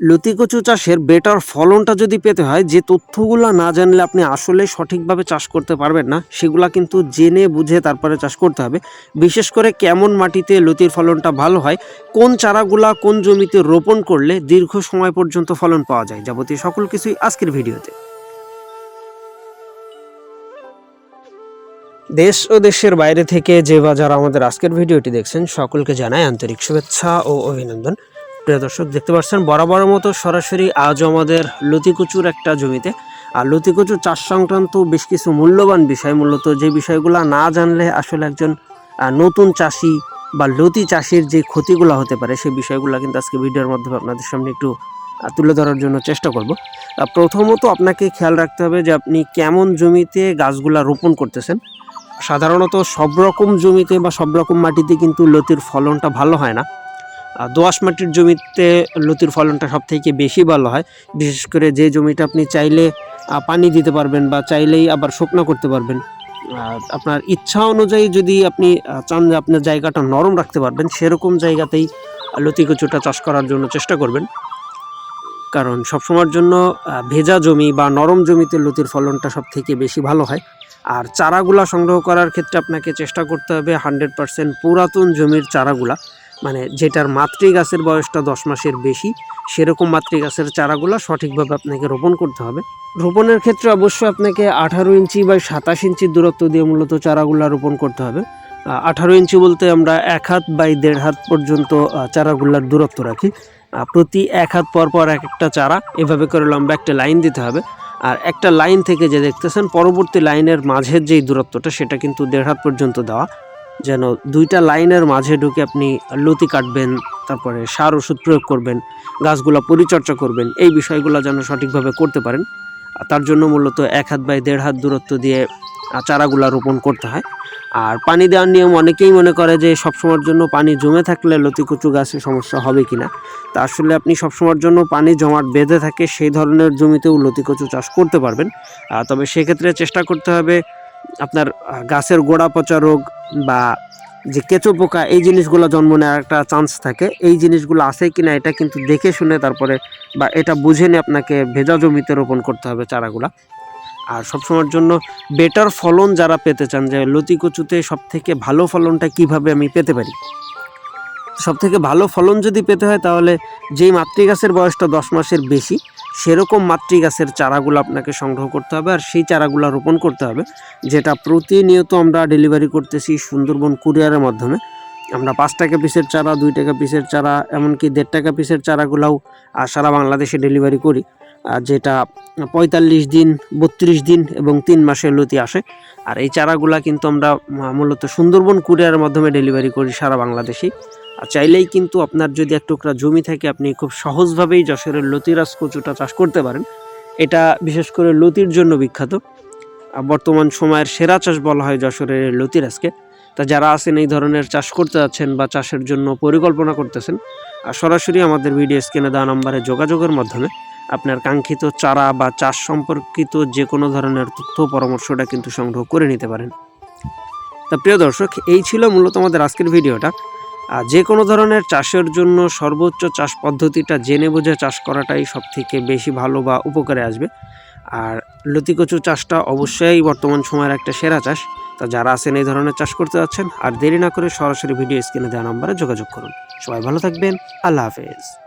লতিকচু চাষের বেটার ফলনটা যদি পেতে হয়, যে তথ্যগুলো না জানলে আপনি আসলে সঠিকভাবে চাষ করতে পারবেন না, সেগুলা কিন্তু জেনে বুঝে তারপরে চাষ করতে হবে। বিশেষ করে কেমন মাটিতে লতির ফলনটা ভালো হয়, কোন চারাগুলা কোন জমিতে রোপণ করলে দীর্ঘ সময় পর্যন্ত ফলন পাওয়া যায়, যাবতীয় সকল কিছুই আজকের ভিডিওতে। দেশ ও দেশের বাইরে থেকে যে বা যারা আমাদের আজকের ভিডিওটি দেখছেন, সকলকে জানায় আন্তরিক শুভেচ্ছা ও অভিনন্দন। প্রিয় দর্শক, দেখতে পাচ্ছেন বরাবর মতো সরাসরি আজ আমাদের লতিকুচুর একটা জমিতে। আর লতিকুচুর চাষ সংক্রান্ত বেশ কিছু মূল্যবান বিষয়, মূলত যে বিষয়গুলো না জানলে আসলে একজন নতুন চাষি বা লতি চাষির যে ক্ষতিগুলো হতে পারে সেই বিষয়গুলো কিন্তু আজকে ভিডিওর মাধ্যমে আপনাদের সামনে একটু তুলে ধরার জন্য চেষ্টা করব। প্রথমত আপনাকে খেয়াল রাখতে হবে যে আপনি কেমন জমিতে গাছগুলা রোপণ করতেছেন। সাধারণত সব রকম জমিতে বা সব রকম মাটিতে কিন্তু লতির ফলনটা ভালো হয় না। দোআঁশ মাটির জমিতে লতির ফলনটা সব থেকে বেশি ভালো হয়। বিশেষ করে যে জমিটা আপনি চাইলে পানি দিতে পারবেন বা চাইলেই আবার শুকনো করতে পারবেন। আপনার ইচ্ছা অনুযায়ী যদি আপনি চান যে আপনার জায়গাটা নরম রাখতে পারবেন, সেরকম জায়গাতেই লতি কচুটা চাষ করার জন্য চেষ্টা করবেন। কারণ সবসময়ের জন্য ভেজা জমি বা নরম জমিতে লতির ফলনটা সব থেকে বেশি ভালো হয়। আর চারাগুলা সংগ্রহ করার ক্ষেত্রে আপনাকে চেষ্টা করতে হবে হান্ড্রেড পার্সেন্ট পুরাতন জমির চারাগুলা। মানে যেটার মাতৃ গাছের বয়সটা দশ মাসের বেশি, সেরকম মাতৃ গাছের চারাগুলা সঠিকভাবে আপনাকে রোপণ করতে হবে। রোপণের ক্ষেত্রে অবশ্যই আপনাকে আঠারো ইঞ্চি বা সাতাশ ইঞ্চির দূরত্ব দিয়ে মূলত চারাগুলা রোপণ করতে হবে। আঠারো ইঞ্চি বলতে আমরা এক হাত বাই দেড় হাত পর্যন্ত চারাগুলার দূরত্ব রাখি। প্রতি এক হাত পর পর এক একটা চারা এভাবে করে লম্বা একটা লাইন দিতে হবে। আর একটা লাইন থেকে যে দেখতেছেন, পরবর্তী লাইনের মাঝের যেই দূরত্বটা, সেটা কিন্তু দেড় হাত পর্যন্ত দেওয়া। যেন দুইটা লাইনের মাঝে ঢুকে আপনি লতি কাটবেন, তারপরে সার ওষুধ প্রয়োগ করবেন, গাছগুলো পরিচর্যা করবেন, এই বিষয়গুলো যেন সঠিকভাবে করতে পারেন। তার জন্য মূলত এক হাত বাই দেড় হাত দূরত্ব দিয়ে চারাগুলা রোপণ করতে হয়। আর পানি দেওয়ার নিয়ম অনেকেই মনে করে যে সবসময়ের জন্য পানি জমে থাকলে লতিকুচু গাছে সমস্যা হবে কি না তা আসলে আপনি সবসময়ের জন্য পানি জমাট বেঁধে থাকে, সেই ধরনের জমিতেও লতিকচু চাষ করতে পারবেন। তবে সেক্ষেত্রে চেষ্টা করতে হবে আপনার গাছের গোড়া পচা রোগ বা যে কেঁচো পোকা, এই জিনিসগুলো জন্ম নেওয়ার একটা চান্স থাকে। এই জিনিসগুলো আছে কি না এটা কিন্তু দেখে শুনে তারপরে বা এটা বুঝে নিয়ে আপনাকে ভেজা জমিতে রোপণ করতে হবে চারাগুলা। আর সবসময়ের জন্য বেটার ফলন যারা পেতে চান, যে লতি কচুতে সব থেকে ভালো ফলনটা কীভাবে আমি পেতে পারি? সব থেকে ভালো ফলন যদি পেতে হয় তাহলে যেই মাতৃ গাছের বয়সটা দশ মাসের বেশি সেরকম মাতৃ গাছের চারাগুলো আপনাকে সংগ্রহ করতে হবে আর সেই চারাগুলো রোপণ করতে হবে, যেটা প্রতিনিয়ত আমরা ডেলিভারি করতেছি সুন্দরবন কুরিয়ারের মাধ্যমে। আমরা পাঁচ টাকা পিসের চারা, দুই টাকা পিসের চারা, এমনকি দেড় টাকা পিসের চারাগুলাও সারা বাংলাদেশে ডেলিভারি করি আর যেটা পঁয়তাল্লিশ দিন, বত্রিশ দিন এবং তিন মাসের লতি আসে। আর এই চারাগুলা কিন্তু আমরা মূলত সুন্দরবন কুরিয়ারের মাধ্যমে ডেলিভারি করি সারা বাংলাদেশেই। আর চাইলেই কিন্তু আপনার যদি এক টুকরা জমি থাকে, আপনি খুব সহজভাবেই যশোরের লতিরাজ কচুটা চাষ করতে পারেন। এটা বিশেষ করে লতির জন্য বিখ্যাত। বর্তমান সময়ের সেরা চাষ বলা হয় যশোরের লতিরাজকে। তা যারা আছেন, এই ধরনের চাষ করতে যাচ্ছেন বা চাষের জন্য পরিকল্পনা করতেছেন, আর সরাসরি আমাদের ভিডিও স্ক্রিনে দেওয়া নম্বরে যোগাযোগের মাধ্যমে আপনার কাঙ্ক্ষিত চারা বা চাষ সম্পর্কিত যে কোনো ধরনের তথ্য, পরামর্শটা কিন্তু সংগ্রহ করে নিতে পারেন। তা প্রিয় দর্শক, এই ছিল মূলত আমাদের আজকের ভিডিওটা। যে কোনো ধরনের চাষের জন্য সর্বোচ্চ চাষ পদ্ধতিটা জেনে বুঝে চাষ করাটাই সব থেকে বেশি ভালো বা উপকারে আসবে। আর লতিকচু চাষটা অবশ্যই বর্তমান সময়ের একটা সেরা চাষ। তা যারা আছেন এই ধরনের চাষ করতে যাচ্ছেন, আর দেরি না করে সরাসরি ভিডিও স্ক্রিনে দেওয়া নাম্বারে যোগাযোগ করুন। সবাই ভালো থাকবেন। আল্লাহ হাফেজ।